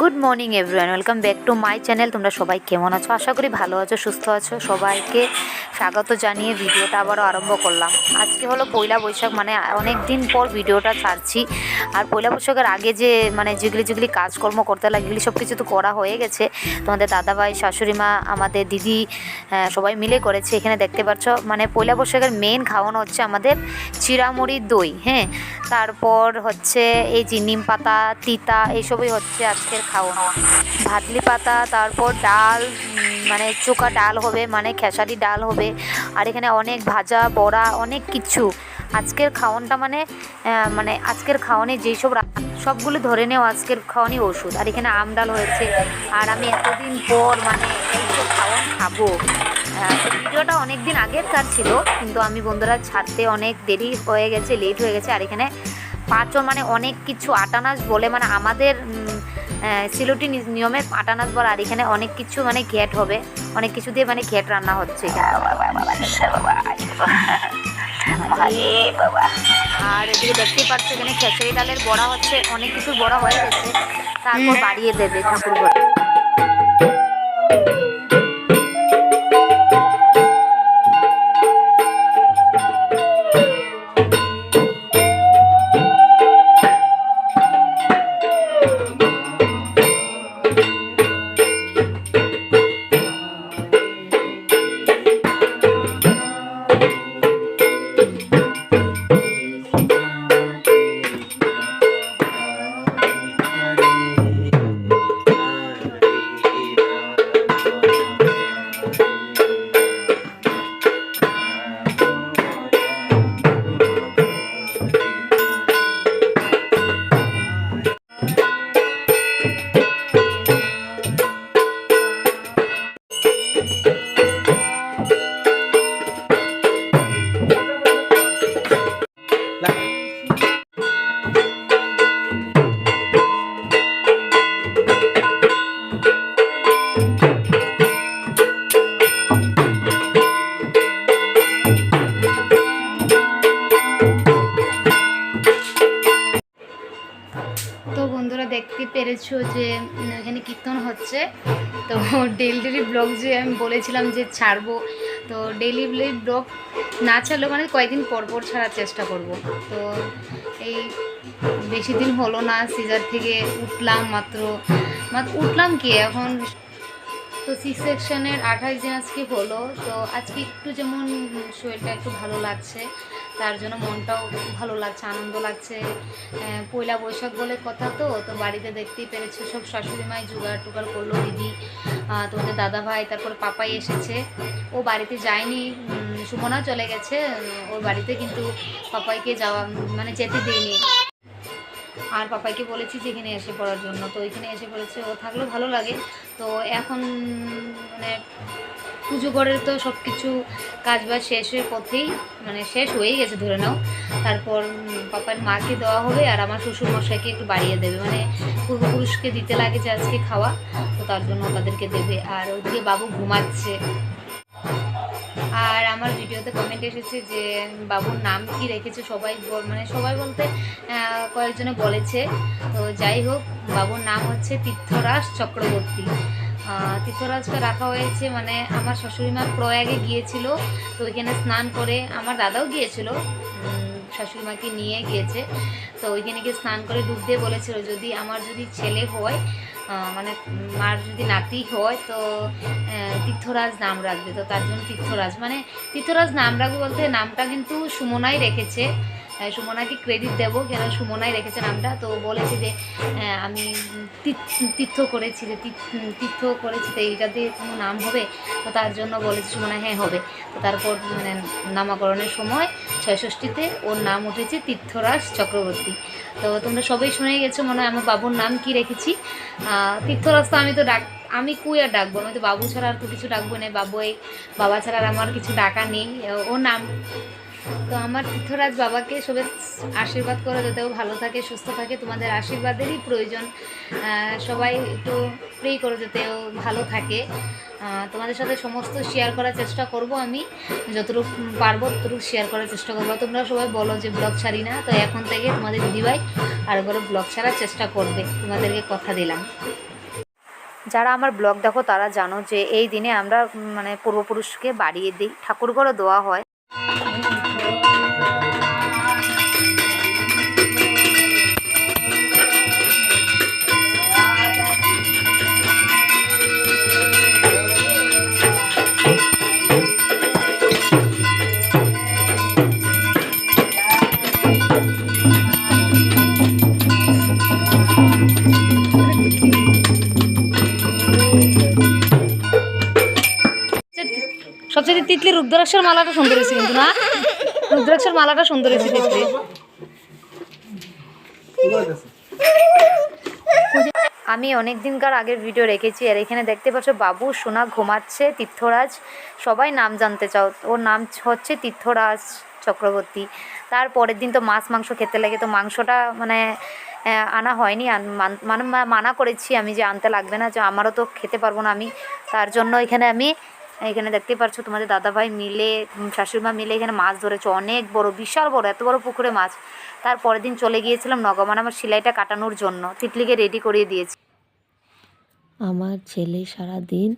Good morning everyone welcome back to my channel তোমরা সবাই কেমন আছো? আশা করি ভালো আছো, সুস্থ আছো। সবাইকে স্বাগত জানিয়ে ভিডিওটা আবারও আরম্ভ করলাম। আজকে হলো পয়লা বৈশাখ মানে অনেক দিন পর ভিডিওটা ছাড়ছি। আর পয়লা বৈশাখের আগে যে মানে যেগুলি যেগুলি কাজকর্ম করতে লাগে এগুলি সব কিছু তো করা হয়ে গেছে। তোমাদের দাদাভাই শাশুড়ি মা আমাদের দিদি আহ, সবাই মিলে করেছে। এখানে দেখতে পাচ্ছ মানে পয়লা বৈশাখের মেন খাওয়ানো হচ্ছে আমাদের চিরামুড়ি দই হ্যাঁ। তারপর হচ্ছে এই যে নিম পাতা তিতা এইসবই হচ্ছে আজকের খাওয়ানো। ভাতলি পাতা তারপর ডাল মানে চোকা ডাল হবে মানে খেসারি ডাল হবে আর এখানে অনেক ভাজা, বড়া, অনেক কিছু। আজকের খাওয়ানটা মানে মানে আজকের খাওয়ানে যেই সব সবগুলো ধরে নেও, আজকের খাওয়ানি ওষুধ। আর এখানে আম ডাল হয়েছে। আর আমি এতদিন পর মানে এইসব খাওয়ান খাব। ভিডিওটা অনেক দিন আগের কার ছিল, কিন্তু আমি বন্ধুরা ছাড়তে অনেক দেরি হয়ে গেছে, লেট হয়ে গেছে। আর এখানে পাঁচন মানে অনেক কিছু আটানাস বলে মানে আমাদের সিলটি নিয়মে আটানাস বলে আর এখানে অনেক কিছু মানে ঘ্যাট হবে। অনেক কিছু দিয়ে মানে ঘ্যাট রান্না হচ্ছে আর এদিকে দেখতেই পাচ্ছ এখানে খেসারি ডালের বড়া হচ্ছে অনেক কিছু বড়া হয়ে গেছে। তারপর বাড়িয়ে দেবে ঠাকুর ঘরে পেরেছ যে এখানে কীর্তন হচ্ছে? তো ডেলি ডেলি ব্লগ যে আমি বলেছিলাম যে ছাড়বো, তো ডেলি ডেলি ব্লগ না ছাড়লেও মানে কয়েকদিন পর পর ছাড়ার চেষ্টা করব। তো এই বেশি দিন হলো না সিজার থেকে উঠলাম মাত্র। মাত্র উঠলাম কি এখন? তো সিক্স সেকশনের আঠাশ দিন আজকে হলো, তো আজকে একটু যেমন শরীরটা একটু ভালো লাগছে। তার জন্য মনটাও ভালো লাগছে, আনন্দ লাগছে। পয়লা বৈশাখ বলে কথা তো তো বাড়িতে দেখতেই পেরেছ, সব শাশুড়ি মাই জোগাড় টোগাড় করল, দিদি তোমাদের দাদা ভাই, তারপর পাপাই এসেছে। ও বাড়িতে যায়নি সুমনা চলে গেছে ওর বাড়িতে কিন্তু পাপাইকে যাওয়া মানে যেতে দেয়নি। আর পাপাইকে বলেছি যে এখানে এসে পড়ার জন্য, তো এখানে এসে পড়েছে, ও থাকলেও ভালো লাগে। তো এখন মানে পুজো করে তো সব কিছু কাজ বাজ শেষের পথেই মানে শেষ হয়েই গেছে ধরে নাও। তারপর পাপার মাকে দেওয়া হবে আর আমার শ্বশুর মশাইকে একটু বাড়িয়ে দেবে। মানে পূর্বপুরুষকে দিতে লাগে যে আজকে খাওয়া, তো তার জন্য তাদেরকে দেবে। আর ওদিকে বাবু ঘুমাচ্ছে। আর আমার ভিডিওতে কমেন্ট এসেছে যে, বাবুর নাম কি রেখেছে সবাই মানে সবাই বলতে কয়েকজনে বলেছে। তো যাই হোক, বাবুর নাম হচ্ছে তীর্থরাজ চক্রবর্তী। তীর্থরাজটা রাখা হয়েছে মানে আমার শাশুড়ি মা প্রয়াগে গিয়েছিল, তো ওইখানে স্নান করে আমার দাদাও গিয়েছিল শাশুড়ি মাকে নিয়ে গিয়েছে, তো ওইখানে গিয়ে স্নান করে ডুব দিয়ে বলেছিল, যদি আমার যদি ছেলে হয় মানে মার যদি নাতি হয়, তো তীর্থরাজ নাম রাখবে। তো তার জন্য তীর্থরাজ মানে তীর্থরাজ নাম রাখবে বলতে নামটা কিন্তু সুমনাই রেখেছে সুমনাকে ক্রেডিট দেবো। কেন সুমনাই রেখেছে নামটা? তো বলেছে যে আমি তীর্থ- করেছি যে তীর্থ- করেছি, তো এইটা দিয়ে কোনো নাম হবে? তো তার জন্য বলেছে সুমনা হ্যাঁ হবে। তো তারপর মানে নামাকরণের সময় ছয়ষষ্ঠীতে ওর নাম উঠেছে তীর্থরাজ চক্রবর্তী। তো তোমরা সবাই শুনে গেছো মনে হয় আমার বাবুর নাম কি রেখেছি? তীর্থরাজ তো আমি তো ডাক, আমি কুই আর ডাকবো? আমি তো বাবু ছাড়া আর তো কিছু ডাকবো না। বাবু বাবা ছাড়া আর আমার কিছু ডাকা নেই। ওর নাম তো আমার তীর্থরাজ বাবাকে সবে আশীর্বাদ করে যাতেও ভালো থাকে, সুস্থ থাকে। তোমাদের আশীর্বাদেরই প্রয়োজন। সবাই একটু প্রে করে যাতেও ভালো থাকে। তোমাদের সাথে সমস্ত শেয়ার করার চেষ্টা করব আমি। যতটুকু পারব ততটুকু শেয়ার করার চেষ্টা করব। তোমরা সবাই বলো যে ব্লগ ছাড়ি না। তো এখন থেকে তোমাদের দিদিভাই আর করে ব্লগ ছাড়ার চেষ্টা করবে। তোমাদেরকে কথা দিলাম। যারা আমার ব্লগ দেখো, তারা জানো যে এই দিনে আমরা মানে পূর্বপুরুষকে বাড়িয়ে দিই। ঠাকুরঘরও দেওয়া হয়। তিতলি রুদ্রাক্ষর মালাটা সুন্দর হয়েছে কিন্তু না? রুদ্রাক্ষর মালাটা সুন্দর হয়েছে তিতলি আমি অনেক দিনকার আগের ভিডিও রেখেছি, আর এখানে দেখতে পাচ্ছ বাবু, সোনা ঘুমাচ্ছে, তীর্থরাজ। সবাই নাম জানতে চাও। ওর নাম হচ্ছে তীর্থরাজ চক্রবর্তী। তার পরের দিন তো মাছ মাংস খেতে লাগে, তো মাংসটা মানে আনা হয়নি। মানে মানা করেছি আমি যে আনতে লাগবে না, যে আমারও তো খেতে পারব না আমি। তার জন্য এখানে আমি এখানে দেখতে পাচ্ছ তোমাদের দাদাভাই মিলে শাশুড়িমা মিলে এখানে মাছ ধরেছে। অনেক বড়, বিশাল বড়, এত বড় পুকুরে মাছ। তার পরের দিন চলে গিয়েছিলাম নগমান আমার সেলাইটা কাটানোর জন্য। তিতলিকে রেডি করিয়ে দিয়েছি। আমার ছেলে সারা দিন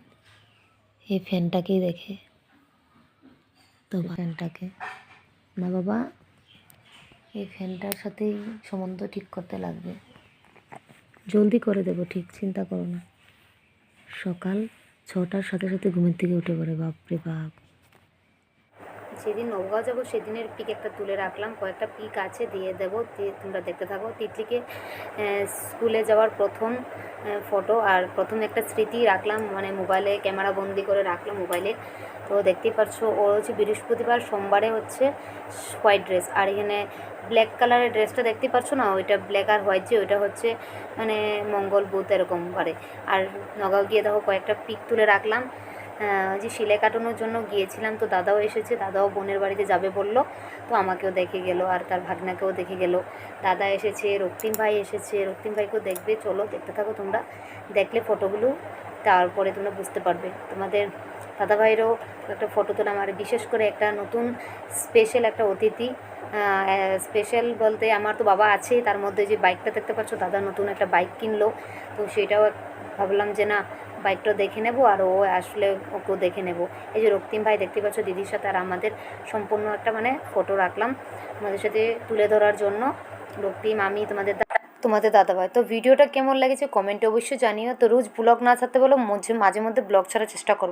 এই ফ্যানটাকেই দেখে। তো ফ্যানটাকে। না বাবা, এই ফ্যানটার সাথেই সম্বন্ধ ঠিক করতে লাগবে। জলদি করে দেবো, ঠিক চিন্তা করো না। সকাল ছটার সাথে সাথে ঘুমের থেকে উঠে পড়ে বাপরে বাপ। যেদিন নবগাঁও যাব, সেদিনের পিক একটা তুলে রাখলাম। কয়েকটা পিক আছে, দিয়ে দেবো। তোমরা দেখতে থাকো। তিতলিকে স্কুলে যাওয়ার প্রথম ফটো আর প্রথম একটা স্মৃতি রাখলাম। মানে মোবাইলে ক্যামেরা বন্দি করে রাখলাম মোবাইলে তো দেখতেই পারছ, ওর হচ্ছে বৃহস্পতিবার, সোমবারে হচ্ছে হোয়াইট ড্রেস আর এখানে ব্ল্যাক কালারের ড্রেসটা দেখতে পাচ্ছ না? ওইটা ব্ল্যাক আর হোয়াইট যে, ওইটা হচ্ছে মানে মঙ্গল বুধ এরকম করে। আর নগাঁও গিয়ে দেখো, কয়েকটা পিক তুলে রাখলাম। যে সেলাই কাটানোর জন্য গিয়েছিলাম, তো দাদাও এসেছে, দাদাও বোনের বাড়িতে যাবে বলল, তো আমাকেও দেখে গেল আর তার ভাগনাকেও দেখে গেল। দাদা এসেছে, রক্তিম ভাই এসেছে, রক্তিম ভাইকেও দেখবে, চলো দেখতে থাকো তোমরা, দেখলে ফটোগুলো, তারপরে তোমরা বুঝতে পারবে। তোমাদের দাদা ভাইয়েরও একটা ফটো তোলা আমার বিশেষ করে একটা নতুন স্পেশাল একটা অতিথি স্পেশাল বলতে আমার তো বাবা আছে, তার মধ্যে যে বাইকটা দেখতে পাচ্ছ, দাদা নতুন একটা বাইক কিনলো, তো সেটাও ভাবলাম যে না বাইকটা দেখে নেব আর ও আসলে ওকেও দেখে নেব। এই যে রক্তিম ভাই দেখতে পাচ্ছ, দিদির সাথে আর আমাদের সম্পূর্ণ একটা মানে ফটো রাখলাম তোমাদের সাথে তুলে ধরার জন্য। রক্তিম, আমি, তোমাদের তোমাদের দাদাভাই। তো ভিডিওটা কেমন লেগেছে কমেন্টে অবশ্যই জানিও। তো রোজ ব্লগ না ছাড়তে বলো মাঝে মাঝে মধ্যে ব্লগ ছাড়ার চেষ্টা করো।